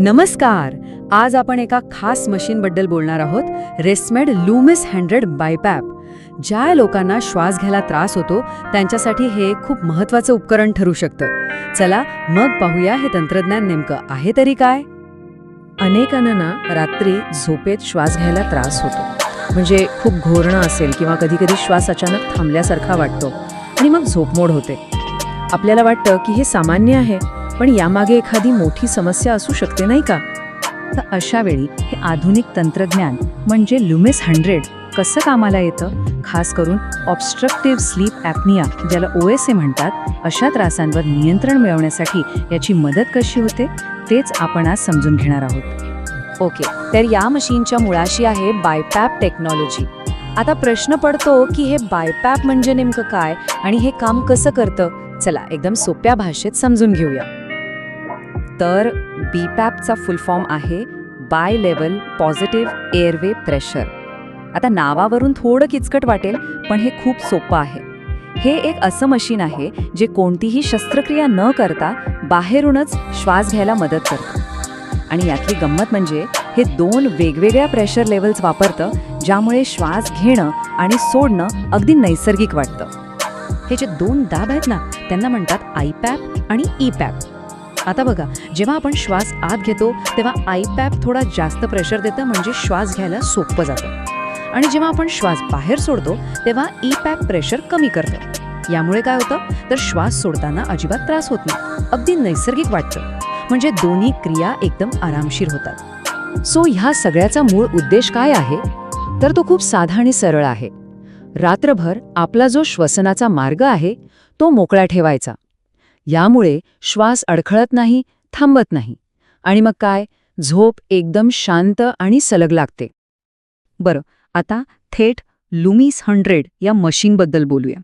नमस्कार. आज आपण एका खास मशीनबद्दल बोलणार आहोत रेस्मेड लुमिस हंड्रेड बायपॅप. ज्या लोकांना श्वास घ्यायला त्रास होतो त्यांच्यासाठी हे खूप महत्वाचं उपकरण ठरू शकतं. चला मग पाहूया हे तंत्रज्ञान नेमकं आहे तरी काय? अनेकांना ना रात्री झोपेत श्वास घ्यायला त्रास होतो. म्हणजे खूप घोरणं असेल किंवा कधी कधी श्वास अचानक थांबल्यासारखा वाटतो आणि मग झोपमोड होते. आपल्याला वाटतं की हे सामान्य आहे. पण यामागे एखादी मोठी समस्या असू शकते नाही का? तर अशा वेळी हे आधुनिक तंत्रज्ञान म्हणजे लुमिस हंड्रेड कसं कामाला येतं? खास करून ऑब्स्ट्रक्टिव्ह स्लीप ॲपनिया ज्याला ओ एस ए म्हणतात अशा त्रासांवर नियंत्रण मिळवण्यासाठी याची मदत कशी होते? तेच आपण आज समजून घेणार आहोत. ओके तर या मशीनच्या मुळाशी आहे बायपॅप टेक्नॉलॉजी. आता प्रश्न पडतो की हे बायपॅप म्हणजे नेमकं काय आणि हे काम कसं करतं? चला एकदम सोप्या भाषेत समजून घेऊया. तर बीपॅपचा फुल फॉर्म आहे by level positive airway pressure आता नावावरून थोडं किचकट वाटेल पण हे खूप सोपं आहे. हे एक असं मशीन आहे जे कोणतीही शस्त्रक्रिया न करता बाहेरूनच श्वास घ्यायला मदत करतं. आणि यातली गंमत म्हणजे हे दोन वेगवेगळ्या प्रेशर लेवल्स वापरतं ज्यामुळे श्वास घेणं आणि सोडणं अगदी नैसर्गिक वाटतं. हे जे दोन दाब आहेत ना त्यांना म्हणतात आयपॅप आणि ई पॅप आता बघा जेव्हा आपण श्वास आत घेतो तेव्हा आईपॅप थोडा जास्त प्रेशर देतं म्हणजे श्वास घ्यायला सोपं जातं. आणि जेव्हा आपण श्वास बाहेर सोडतो तेव्हा ई पॅप प्रेशर कमी करतं. यामुळे काय होतं? तर श्वास सोडताना अजिबात त्रास होत नाही. अगदी नैसर्गिक वाटतं. म्हणजे दोन्ही क्रिया एकदम आरामशीर होतात. सो ह्या सगळ्याचा मूळ उद्देश काय आहे? तर तो खूप साधा आणि सरळ आहे. रात्रभर आपला जो श्वसनाचा मार्ग आहे तो मोकळा ठेवायचा. यामुळे श्वास अडखळत नाही थांबत नाही. आणि मग काय? झोप एकदम शांत आणि सलग लागते. बरं आता थेट लुमिस हंड्रेड या मशीनबद्दल बोलूया.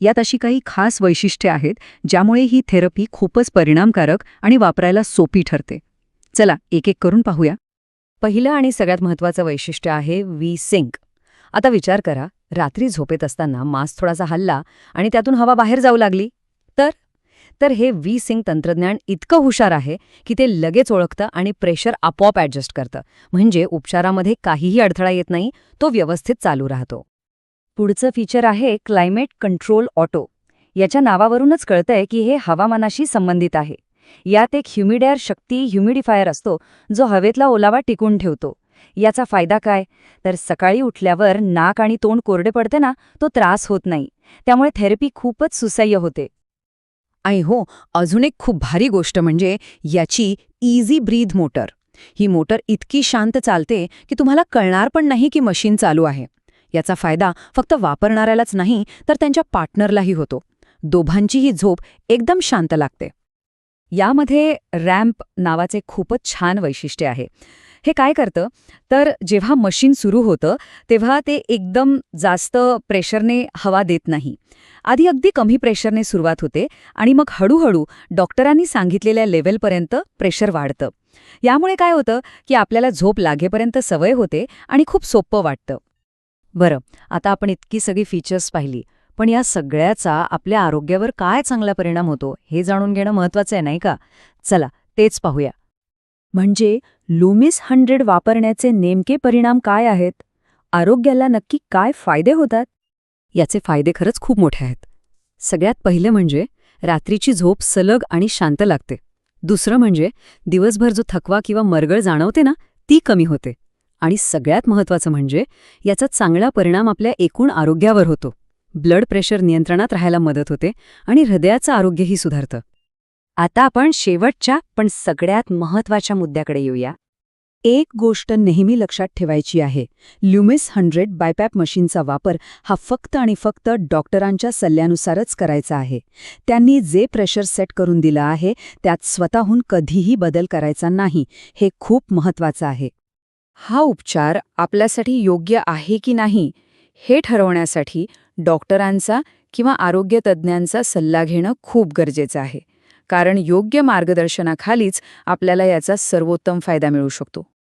यात अशी काही खास वैशिष्ट्ये आहेत ज्यामुळे ही थेरपी खूपच परिणामकारक आणि वापरायला सोपी ठरते. चला एक एक करून पाहूया. पहिलं आणि सगळ्यात महत्त्वाचं वैशिष्ट्य आहे वी सिंक. आता विचार करा रात्री झोपेत असताना मास थोडासा हल्ला आणि त्यातून हवा बाहेर जाऊ लागली तर? तर हे वी सिंग तंत्रज्ञान इतकं हुशार आहे की ते लगेच ओळखतं आणि प्रेशर आपोआप ॲडजस्ट करतं. म्हणजे उपचारामध्ये काहीही अडथळा येत नाही तो व्यवस्थित चालू राहतो. पुढचं फीचर आहे क्लायमेट कंट्रोल ऑटो याच्या नावावरूनच कळतंय की हे हवामानाशी संबंधित आहे. यात एक ह्युमिडेअर शक्ती ह्युमिडिफायर असतो जो हवेतला ओलावा टिकून ठेवतो. याचा फायदा काय? तर सकाळी उठल्यावर नाक आणि तोंड कोरडे पडते ना तो त्रास होत नाही. त्यामुळे थेरपी खूपच सुसह्य होते. आणि हो अजून एक खूप भारी गोष्ट म्हणजे याची इझी ब्रीथ मोटर ही मोटर इतकी शांत चालते की तुम्हाला कळणार पण नाही की मशीन चालू आहे. याचा फायदा फक्त वापरणाऱ्यालाच नाही तर त्यांच्या पार्टनरलाही होतो. दोघांचीही झोप एकदम शांत लागते. यामध्ये रॅम्प नावाचे खूपच छान वैशिष्ट्य आहे. हे काय करतं? तर जेव्हा मशीन सुरू होतं तेव्हा ते एकदम जास्त प्रेशरने हवा देत नाही. आधी अगदी कमी प्रेशरने सुरुवात होते आणि मग हळूहळू डॉक्टरांनी सांगितलेल्या लेव्हलपर्यंत प्रेशर वाढतं. यामुळे काय होतं की आपल्याला झोप लागेपर्यंत सवय होते आणि खूप सोपं वाटतं. बरं आता आपण इतकी सगळी फीचर्स पाहिली पण या सगळ्याचा आपल्या आरोग्यावर काय चांगला परिणाम होतो हे जाणून घेणं महत्वाचं आहे नाही का? चला तेच पाहूया. म्हणजे लुमिस हंड्रेड वापरण्याचे नेमके परिणाम काय आहेत? आरोग्याला नक्की काय फायदे होतात? याचे फायदे खरंच खूप मोठे आहेत. सगळ्यात पहिले म्हणजे रात्रीची झोप सलग आणि शांत लागते. दुसरं म्हणजे दिवसभर जो थकवा किंवा मरगळ जाणवते ना ती कमी होते. आणि सगळ्यात महत्त्वाचं म्हणजे याचा चांगला परिणाम आपल्या एकूण आरोग्यावर होतो. ब्लड प्रेशर नियंत्रणात राहायला मदत होते आणि हृदयाचं आरोग्यही सुधारतं. आता आपण शेवटच्या पण सगळ्यात महत्त्वाच्या मुद्द्याकडे येऊया. एक गोष्ट नेहमी लक्षात ठेवायची आहे. ल्युमिस हंड्रेड बायपॅप मशीनचा वापर हा फक्त आणि फक्त डॉक्टरांच्या सल्ल्यानुसारच करायचा आहे. त्यांनी जे प्रेशर सेट करून दिलं आहे त्यात स्वतःहून कधीही बदल करायचा नाही हे खूप महत्त्वाचं आहे. हा उपचार आपल्यासाठी योग्य आहे की नाही हे ठरवण्यासाठी डॉक्टरांचा किंवा आरोग्य तज्ज्ञांचा सल्ला घेणं खूप गरजेचं आहे. कारण योग्य मार्गदर्शनाखालीच आपल्याला याचा सर्वोत्तम फायदा मिळू शकतो.